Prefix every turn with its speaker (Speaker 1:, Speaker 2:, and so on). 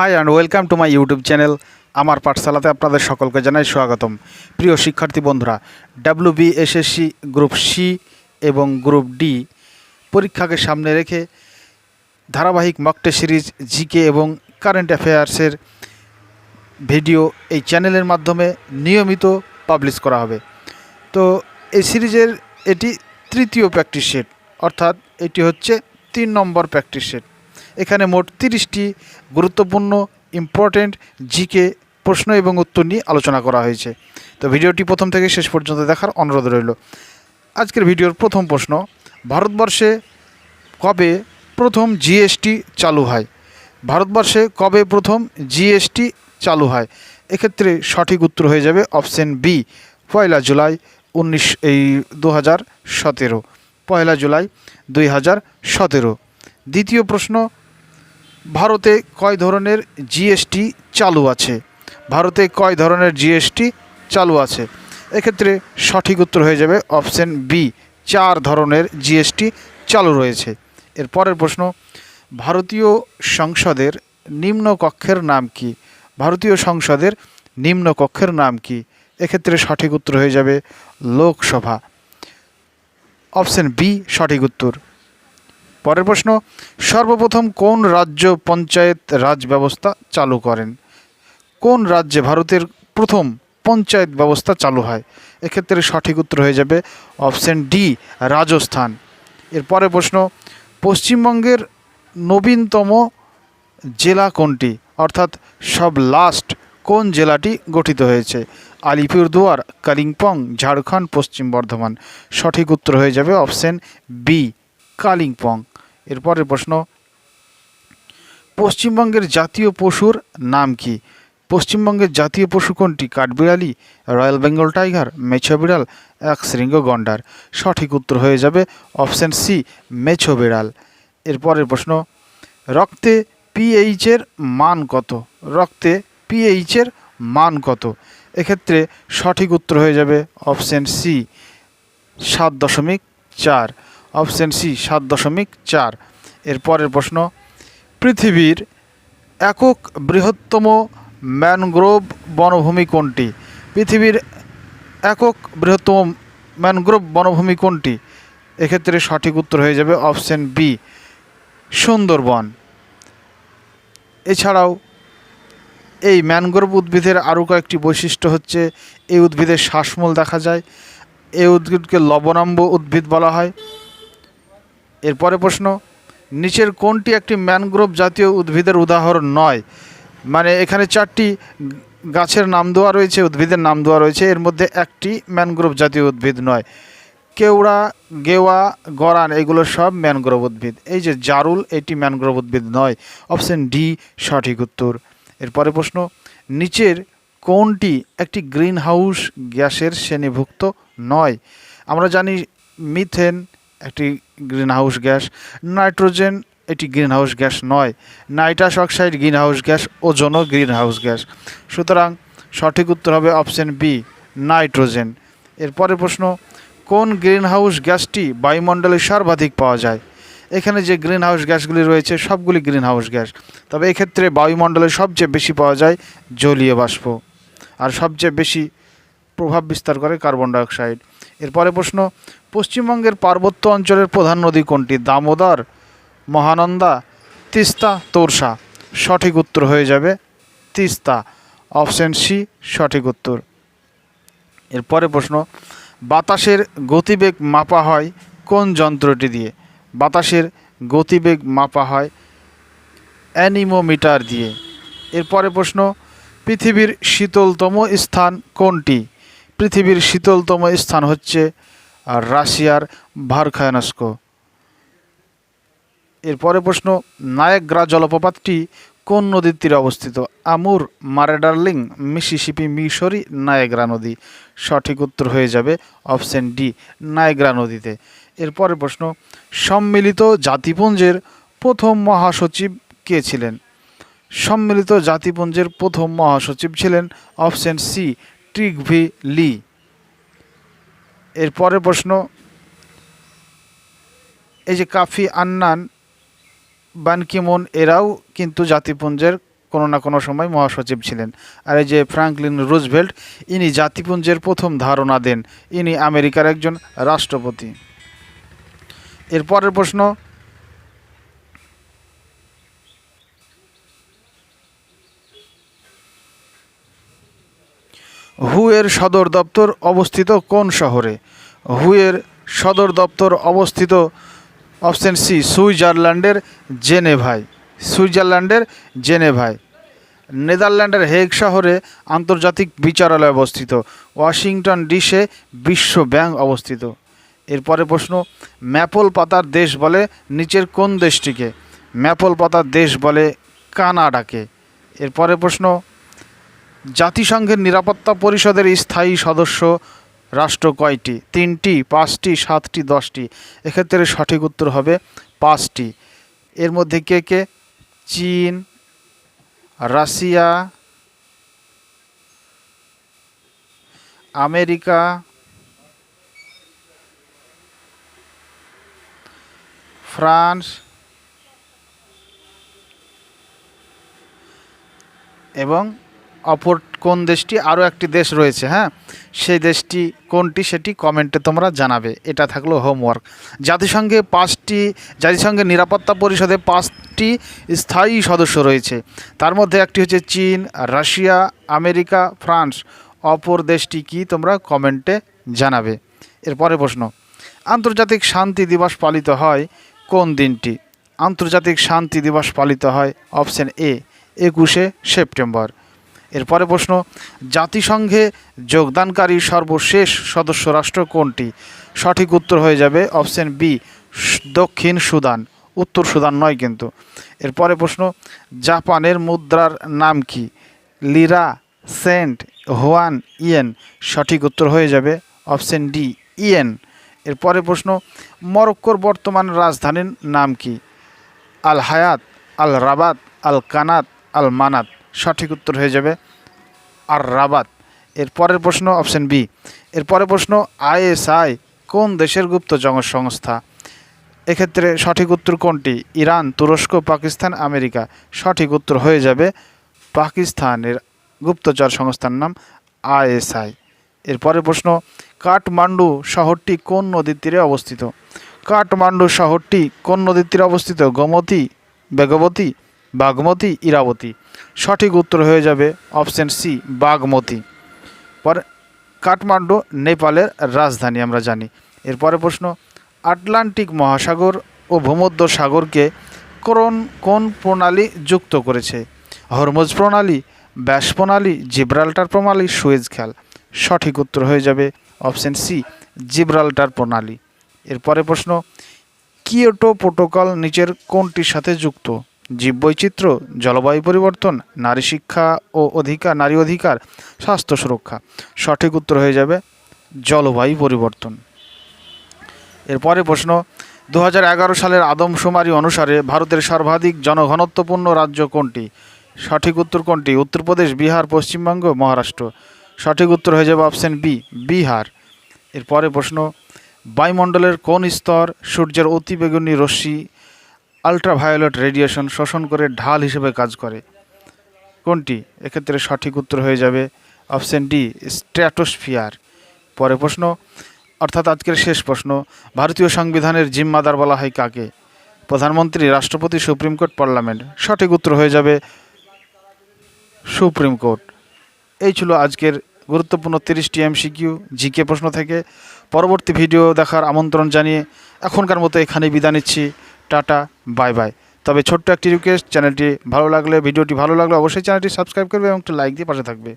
Speaker 1: Hi and welcome to my YouTube channel. আমার পাঠশালাতে আপনাদের সকলকে জানাই স্বাগতম। প্রিয় শিক্ষার্থী বন্ধুরা W B SSC group C এবং গ্রুপ ডি পরীক্ষাকে সামনে রেখে ধারাবাহিক মকটে সিরিজ জিকে এবং কারেন্ট অ্যাফেয়ার্সের ভিডিও এই চ্যানেলের মাধ্যমে নিয়মিত পাবলিশ করা হবে। তো এই সিরিজের এটি তৃতীয় প্র্যাকটিস সেট অর্থাৎ এটি হচ্ছে তিন নম্বর প্র্যাকটিস সেট এখানে মোট তিরিশটি গুরুত্বপূর্ণ ইম্পর্ট্যান্ট জিকে প্রশ্ন এবং উত্তর নিয়ে আলোচনা করা হয়েছে। তো ভিডিওটি প্রথম থেকে শেষ পর্যন্ত দেখার অনুরোধ রইল। আজকের ভিডিওর প্রথম প্রশ্ন, ভারতবর্ষে কবে প্রথম জিএসটি চালু হয়? ভারতবর্ষে কবে প্রথম জিএসটি চালু হয়? এক্ষেত্রে সঠিক উত্তর হয়ে যাবে অপশন বি পয়লা জুলাই উনিশ, এই দু হাজার সতেরো। পয়লা জুলাই দুই হাজার সতেরো। দ্বিতীয় প্রশ্ন ভারতে কয় ধরনের জিএসটি চালু আছে? ভারতে কয় ধরনের জিএসটি চালু আছে? এক্ষেত্রে সঠিক উত্তর হয়ে যাবে অপশন বি চার ধরনের জিএসটি চালু রয়েছে। এর পরের প্রশ্ন, ভারতীয় সংসদের নিম্ন কক্ষের নাম কি? ভারতীয় সংসদের নিম্ন কক্ষের নাম কি? এক্ষেত্রে সঠিক উত্তর হয়ে যাবে লোকসভা। অপশন বি সঠিক উত্তর। পরের প্রশ্ন, সর্বপ্রথম কোন রাজ্য পঞ্চায়েত রাজ ব্যবস্থা চালু করেন? কোন রাজ্যে ভারতের প্রথম পঞ্চায়েত ব্যবস্থা চালু হয়? এক্ষেত্রে সঠিক উত্তর হয়ে যাবে অপশন ডি, রাজস্থান। এর পরের প্রশ্ন, পশ্চিমবঙ্গের নবীনতম জেলা কোনটি? অর্থাৎ সব লাস্ট কোন জেলাটি গঠিত হয়েছে? আলিপুরদুয়ার কালিম্পং, ঝাড়খণ্ড, পশ্চিম বর্ধমান। সঠিক উত্তর হয়ে যাবে অপশন বি, কালিম্পং। এরপরের প্রশ্ন, পশ্চিমবঙ্গের জাতীয় পশুর নাম কি? পশ্চিমবঙ্গের জাতীয় পশু কোনটি? কাঠবিড়ালি, রয়্যাল বেঙ্গল টাইগার, মেছো বিড়াল এক শৃঙ্গ গন্ডার। সঠিক উত্তর হয়ে যাবে অপশন সি, মেছো বিড়াল। এরপরের প্রশ্ন, রক্তে পিএইচের মান কত? রক্তে পিএইচের মান কত? এক্ষেত্রে সঠিক উত্তর হয়ে যাবে অপশন সি, সাত দশমিক চার। অপশন সি, সাত দশমিক চার। এরপরের প্রশ্ন, পৃথিবীর একক বৃহত্তম ম্যানগ্রোভ বনভূমি কোনটি? পৃথিবীর একক বৃহত্তম ম্যানগ্রোভ বনভূমি কোনটি? এক্ষেত্রে সঠিক উত্তর হয়ে যাবে অপশন বি, সুন্দরবন। এছাড়াও, এই ম্যানগ্রোভ উদ্ভিদের আরও কয়েকটি বৈশিষ্ট্য হচ্ছে, এই উদ্ভিদের শ্বাসমূল দেখা যায়। এই উদ্ভিদকে লবণাম্ব উদ্ভিদ বলা হয়। এরপরে প্রশ্ন, নিচের কোনটি একটি ম্যানগ্রোভ জাতীয় উদ্ভিদের উদাহরণ নয়? মানে এখানে চারটি গাছের নাম দেওয়া রয়েছে, উদ্ভিদের নাম দেওয়া রয়েছে, এর মধ্যে একটি ম্যানগ্রোভ জাতীয় উদ্ভিদ নয়। কেওড়া, গেওয়া, গরান, এগুলো সব ম্যানগ্রোভ উদ্ভিদ। এই যে জারুল, এটি ম্যানগ্রোভ উদ্ভিদ নয়। অপশন ডি, সঠিক উত্তর। এরপরে প্রশ্ন, নিচের কোনটি একটি গ্রিন হাউস গ্যাসের শ্রেণীভুক্ত নয়? আমরা জানি মিথেন একটি গ্রিন হাউস গ্যাস। নাইট্রোজেন, এটি গ্রিন হাউস গ্যাস নয়। Nitrous oxide greenhouse gas, ওজনও গ্রিন হাউস গ্যাস। সুতরাং সঠিক উত্তর হবে অপশন বি, নাইট্রোজেন। এরপরে প্রশ্ন, কোন গ্রিন হাউস গ্যাসটি বায়ুমণ্ডলে সর্বাধিক পাওয়া যায়? এখানে যে গ্রিন হাউস গ্যাসগুলি রয়েছে, সবগুলি গ্রিন হাউস গ্যাস। তবে এক্ষেত্রে বায়ুমণ্ডলে সবচেয়ে বেশি পাওয়া যায় জলীয় বাষ্প। আর সবচেয়ে বেশি প্রভাব বিস্তার করে কার্বন ডাইঅক্সাইড। এরপরে প্রশ্ন, পশ্চিমবঙ্গের পার্বত্য অঞ্চলের প্রধান নদী কোনটি? দামোদর, মহানন্দা, তিস্তা, তোরসা? সঠিক উত্তর হয়ে যাবে তিস্তা। অপশন সি, সঠিক উত্তর। এরপরে প্রশ্ন, বাতাসের গতিবেগ মাপা হয় কোন যন্ত্রটি দিয়ে? বাতাসের গতিবেগ মাপা হয় অ্যানিমোমিটার দিয়ে। এরপরে প্রশ্ন, পৃথিবীর শীতলতম স্থান কোনটি? পৃথিবীর শীতলতম স্থান হচ্ছে, আর রাশিয়ার ভারখায়ানস্কো। এরপরে প্রশ্ন, নায়াগ্রা জলপ্রপাতটি কোন নদীর তীরে অবস্থিত? আমুর মারেডার্লিং মিসিসিপি, মিশরি, নায়াগ্রা নদী। সঠিক উত্তর হয়ে যাবে অপশন ডি, নায়াগ্রা নদীতে। এরপরে প্রশ্ন, সম্মিলিত জাতিপুঞ্জের প্রথম মহাসচিব কে ছিলেন? সম্মিলিত জাতিপুঞ্জের প্রথম মহাসচিব ছিলেন অপশন সি ট্রিগভি লি। এরপরে প্রশ্ন, এই যে কাফি আন্নান, বানকিমন এরাও কিন্তু জাতিপুঞ্জের কোনো না কোনো সময় মহাসচিব ছিলেন। আর এই যে ফ্রাঙ্কলিন রুজভেল্ট, ইনি জাতিপুঞ্জের প্রথম ধারণা দেন। ইনি আমেরিকার একজন রাষ্ট্রপতি। এর পরের প্রশ্ন হুয়ের সদর দপ্তর অবস্থিত কোন শহরে? হুয়ের সদর দপ্তর অবস্থিত অপশন সি, সুইজারল্যান্ডের জেনেভায়। সুইজারল্যান্ডের জেনেভায়। নেদারল্যান্ডের হেগ শহরে আন্তর্জাতিক বিচারালয় অবস্থিত। ওয়াশিংটন ডিসে বিশ্ব ব্যাংক অবস্থিত। এরপরে প্রশ্ন, ম্যাপল পাতার দেশ বলে নিচের কোন দেশটিকে? ম্যাপল পাতার দেশ বলে কানাডাকে। এরপরে প্রশ্ন জাতিসংঘের নিরাপত্তা পরিষদের স্থায়ী সদস্য রাষ্ট্র কয়টি? তিনটি, পাঁচটি, সাতটি, দশটি। এক্ষেত্রে সঠিক উত্তর হবে পাঁচটি। এর মধ্যে কে কে? চীন, রাশিয়া, আমেরিকা, ফ্রান্স এবং অপর কোন দেশটি? আরও একটি দেশ রয়েছে হ্যাঁ? সেই দেশটি কোনটি সেটি কমেন্টে তোমরা জানাবে। এটা থাকল হোমওয়ার্ক জাতিসংঘে পাঁচটি, জাতিসংঘের নিরাপত্তা পরিষদে পাঁচটি স্থায়ী সদস্য রয়েছে। তার মধ্যে একটি হচ্ছে চীন, রাশিয়া, আমেরিকা, ফ্রান্স। অপর দেশটি কি তোমরা কমেন্টে জানাবে। এরপরে প্রশ্ন, আন্তর্জাতিক শান্তি দিবস পালিত হয় কোন দিনটি? আন্তর্জাতিক শান্তি দিবস পালিত হয় অপশন এ, একুশে সেপ্টেম্বর। এরপরে প্রশ্ন, জাতিসংঘে যোগদানকারী সর্বশেষ সদস্য রাষ্ট্র কোনটি? সঠিক উত্তর হয়ে যাবে অপশন বি দক্ষিণ সুদান। উত্তর সুদান নয় কিন্তু। এরপরে প্রশ্ন, জাপানের মুদ্রার নাম কি? লিরা, সেন্ট, হোয়ান, ইয়েন। সঠিক উত্তর হয়ে যাবে অপশন ডি, ইয়েন। এরপরে প্রশ্ন, মরক্কোর বর্তমান রাজধানীর নাম কি? আল হায়াত, আল রাবাত, আল কানাত, আল মানাত। সঠিক উত্তর হয়ে যাবে আর রাবাত। এর পরের প্রশ্ন, অপশন বি। এর পরের প্রশ্ন, আইএসআই কোন দেশের গুপ্তচর সংস্থা এক্ষেত্রে সঠিক উত্তর কোনটি? ইরান, তুরস্ক, পাকিস্তান, আমেরিকা। সঠিক উত্তর হয়ে যাবে পাকিস্তানের গুপ্তচর সংস্থার নাম আইএসআই। এরপরের প্রশ্ন, কাঠমান্ডু শহরটি কোন নদীর তীরে অবস্থিত? কাঠমান্ডু শহরটি কোন নদীর তীরে অবস্থিত? গোমতী, বেগবতী বাগমতী, ইরাবতী। সঠিক উত্তর হয়ে যাবে অপশন সি, বাগমতী। পরে কাঠমান্ডু, নেপালের রাজধানী আমরা জানি। এরপরে প্রশ্ন, আটলান্টিক মহাসাগর ও ভূমধ্য সাগরকে কোন কোন প্রণালী যুক্ত করেছে? হরমোজ প্রণালী, ব্যাস প্রণালী, জিব্রাল্টার প্রণালী, সুয়েজ খেল সঠিক উত্তর হয়ে যাবে অপশন সি, জিব্রাল্টার প্রণালী। এরপরে প্রশ্ন, কিয়োটো প্রোটোকল নিচের কোনটির সাথে যুক্ত? জীববৈচিত্র্য, জলবায়ু পরিবর্তন, নারী শিক্ষা ও অধিকার, নারী অধিকার, স্বাস্থ্য সুরক্ষা। সঠিক উত্তর হয়ে যাবে জলবায়ু পরিবর্তন। এরপরে প্রশ্ন দু হাজার এগারো সালের আদমশুমারি অনুসারে ভারতের সর্বাধিক জনঘনত্বপূর্ণ রাজ্য কোনটি? সঠিক উত্তর কোনটি? উত্তরপ্রদেশ, বিহার, পশ্চিমবঙ্গ, মহারাষ্ট্র। সঠিক উত্তর হয়ে যাবে অপশন বি, বিহার। এরপরে প্রশ্ন, বায়ুমণ্ডলের কোন স্তর সূর্যের অতিবেগুনি রশ্মি আলট্রাভায়োলেট রেডিয়েশন শোষণ করে ঢাল হিসেবে কাজ করে। কোনটি? এক্ষেত্রে সঠিক উত্তর হয়ে যাবে অপশন ডি স্ট্র্যাটোস্ফিয়ার পরে প্রশ্ন, অর্থাৎ আজকের শেষ প্রশ্ন, ভারতীয় সংবিধানের জিম্মাদার বলা হয় কাকে? প্রধানমন্ত্রী, রাষ্ট্রপতি, সুপ্রিম কোর্ট, পার্লামেন্ট। সঠিক উত্তর হয়ে যাবে সুপ্রিম কোর্ট। এই ছিল আজকের গুরুত্বপূর্ণ তিরিশটি এম এমসিকিউ জিকে প্রশ্ন থেকে। পরবর্তী ভিডিও দেখার আমন্ত্রণ জানিয়ে এখনকার মতো এখানে বিদায় নিচ্ছি। Tata, bye bye. তবে ছোট্ট একটি রিকোয়েস্ট চ্যানেলটি ভালো লাগলে, ভিডিওটি ভালো লাগলে অবশ্যই চ্যানেলটি সাবস্ক্রাইব করবে এবং একটা লাইক দিয়ে পাশে থাকবে।